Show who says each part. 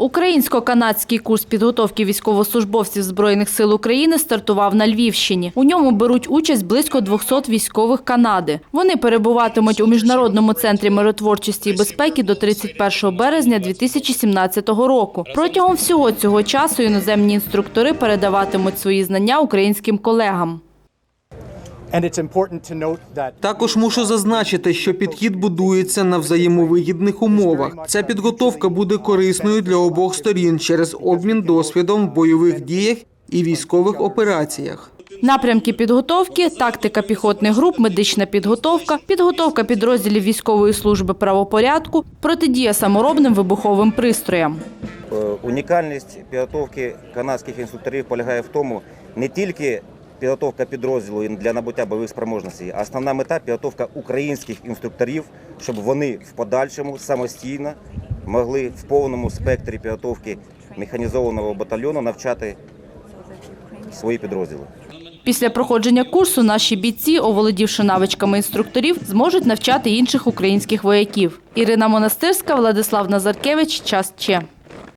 Speaker 1: Українсько-канадський курс підготовки військовослужбовців Збройних сил України стартував на Львівщині. У ньому беруть участь близько 200 військових Канади. Вони перебуватимуть у міжнародному центрі миротворчості і безпеки до 31 березня 2017 року. Протягом всього цього часу іноземні інструктори передаватимуть свої знання українським колегам.
Speaker 2: Також мушу зазначити, що підхід будується на взаємовигідних умовах. Ця підготовка буде корисною для обох сторін через обмін досвідом в бойових діях і військових операціях.
Speaker 1: Напрямки підготовки, тактика піхотних груп, медична підготовка, підготовка підрозділів військової служби правопорядку, протидія саморобним вибуховим пристроям.
Speaker 3: Е, Унікальність підготовки канадських інструкторів полягає в тому, не тільки підготовка підрозділу для набуття бойових спроможностей, основна мета підготовка українських інструкторів, щоб вони в подальшому самостійно могли в повному спектрі підготовки механізованого батальйону навчати свої підрозділи.
Speaker 1: Після проходження курсу наші бійці, оволодівши навичками інструкторів, зможуть навчати інших українських вояків. Ірина Монастирська, Владислав Назаркевич. Час Че.